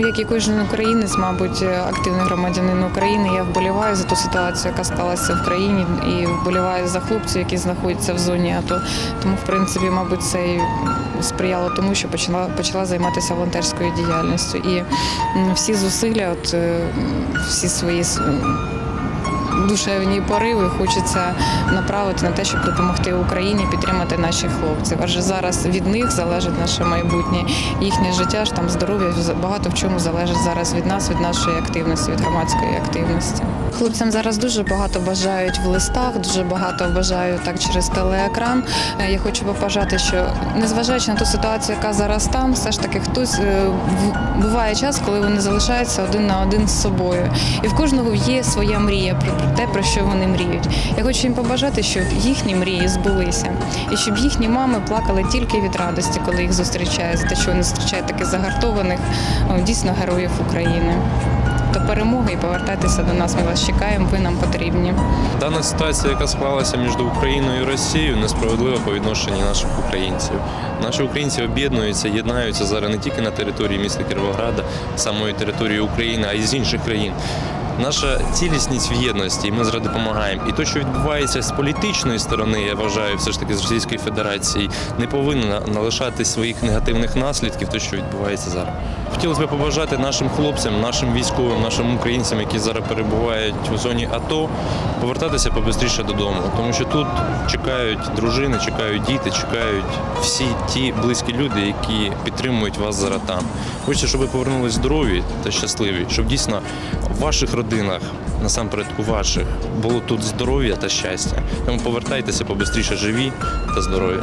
як і кожен українець, мабуть, активний громадянин України, я вболіваю за ту ситуацію, яка сталася в країні, і вболіваю за хлопців, які знаходяться в зоні АТО. Тому, в принципі, мабуть, це і сприяло тому, що почала почала займатися волонтерською діяльністю. І всі зусилля, от е, всі свої душевні пориви хочеться направити на те, щоб допомогти Україні підтримати наших хлопців. Адже зараз від них залежить наше майбутнє, їхнє життя, ж там здоров'я багато в чому залежить зараз від нас, від нашої активності, від громадської активності. Хлопцям зараз дуже багато бажають в листах, дуже багато бажають так через телеекран. Е, Я хочу побажати, що незважаючи на ту ситуацію, яка зараз там, все ж таки хтось е, буває час, коли вони залишаються один на один з собою. І в кожного є своя мрія про те, про що вони мріють. Я хочу їм побажати, щоб їхні мрії збулися, і щоб їхні мами плакали тільки від радості, коли їх зустрічають, за те, що вони зустрічають таких загартованих дійсно героїв України. Перемоги і повертайтеся до нас. Ми вас чекаємо. Ви нам потрібні. Дана ситуація, яка склалася між Україною і Росією, несправедлива по відношенню наших українців. Наші українці об'єднуються, єднаються зараз не тільки на території міста Кіровограда, самої території України, а й з інших країн. Наша цілісність в єдності, і ми зараз допомагаємо. І те, що відбувається з політичної сторони, я вважаю, все ж таки з Російської Федерації, не повинно налишати своїх негативних наслідків, те, що відбувається зараз. Хотілося б побажати нашим хлопцям, нашим військовим, нашим українцям, які зараз перебувають у зоні АТО, повертатися побистріше додому, тому що тут чекають дружини, чекають діти, чекають всі ті близькі люди, які підтримують вас зараз там. Хочеться, щоб ви повернулись здорові та щасливі, щоб дійсно ваших родинах, насамперед у ваших, було тут здоров'я та щастя. Тому повертайтеся побистріше живі та здорові.